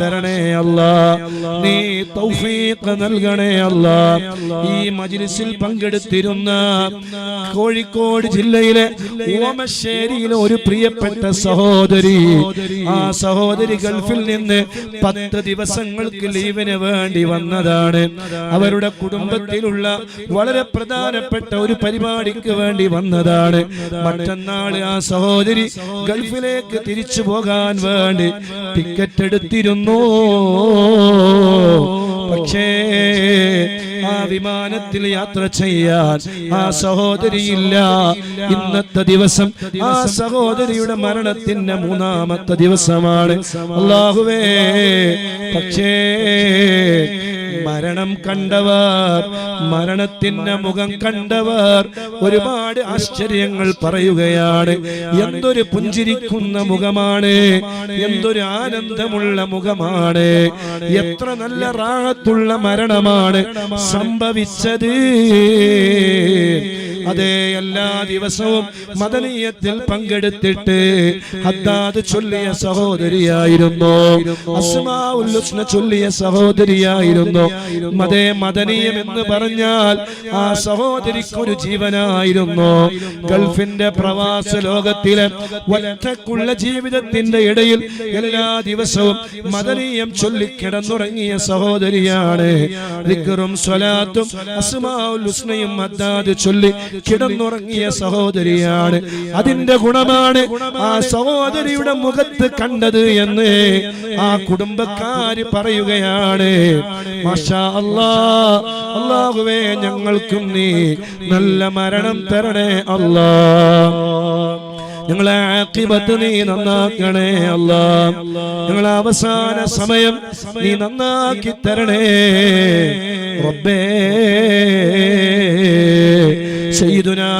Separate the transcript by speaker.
Speaker 1: തരണേ അല്ല. നീ തൗഫീഖ് നൽകണേ അല്ല. ഈ മജ്ലിസിൽ പങ്കെടുത്തിരുന്ന കോഴിക്കോട് ജില്ലയിലെ ഓമശ്ശേരിയിലെ ഒരു പ്രിയപ്പെട്ട സഹോദരി. ആ സഹോദരി ഗൾഫിൽ നിന്ന് പത്ത് ദിവസങ്ങൾക്ക് ലീവിന് വേണ്ടി വന്നതാണ്. അവരുടെ കുടുംബത്തിലുള്ള വളരെ പ്രധാനപ്പെട്ട ഒരു പരിപാടിക്ക് വേണ്ടി വന്നതാണ്. മറ്റന്നാൾ ആ സഹോദരി ഗൾഫിലേക്ക് തിരിച്ചു പോകാൻ വേണ്ടി ടിക്കറ്റ് എടുത്തിരുന്നു. പക്ഷേ ആ വിമാനത്തിൽ യാത്ര ചെയ്യാൻ ആ സഹോദരിയില്ല. ഇന്നത്തെ ദിവസം ആ സഹോദരിയുടെ മരണത്തിന്റെ മൂന്നാമത്തെ ദിവസമാണ്. അള്ളാഹുവേ പക്ഷേ മരണം കണ്ടവർ മരണത്തിന്റെ മുഖം കണ്ടവർ ഒരുപാട് ആശ്ചര്യങ്ങൾ പറയുകയാണ്. എന്തൊരു പുഞ്ചിരിക്കുന്ന മുഖമാണ് എന്തൊരു ആനന്ദമുള്ള മുഖമാണ് എത്ര നല്ല റാഹത്തുള്ള മരണമാണ് സംഭവിച്ചത്. അതെ എല്ലാ ദിവസവും മദനീയത്തിൽ പങ്കെടുത്തിട്ട് ഹദ്ദാദ് ചൊല്ലിയ സഹോദരിയായിരുന്നു. അസ്മാ ഉല്ലുസ്ന ചൊല്ലിയ സഹോദരിയായിരുന്നു. മതേ മദനീയം എന്ന് പറഞ്ഞാൽ ആ സഹോദരിക്കൊരു ജീവനായിരുന്നു. ഗൾഫിന്റെ പ്രവാസ ലോകത്തിലെ ഒറ്റക്കുള്ള ജീവിതത്തിന്റെ ഇടയിൽ എല്ലാ ദിവസവും മദനീയം ചൊല്ലിക്കിടന്നുറങ്ങിയ സഹോദരിയാണ് ും. സ്വലാത്തും ഹുസ്നയും അദ്ദാദ് ചൊല്ലി കിടന്നുറങ്ങിയ സഹോദരിയാണ്. അതിന്റെ ഗുണമാണ് ആ സഹോദരിയുടെ മുഖത്ത് കണ്ടത് എന്ന് ആ കുടുംബക്കാര് പറയുകയാണ്. മാഷാ അള്ളാഹുവേ ഞങ്ങൾക്കും നീ നല്ല മരണം തരണേ അല്ലാ. ഞങ്ങളെ ആക്കിബത്ത് നീ നന്നാക്കണേ അല്ല. ഞങ്ങളെ അവസാന സമയം നീ നന്നാക്കി തരണേ. റബ്ബേ സയ്യിദുനാ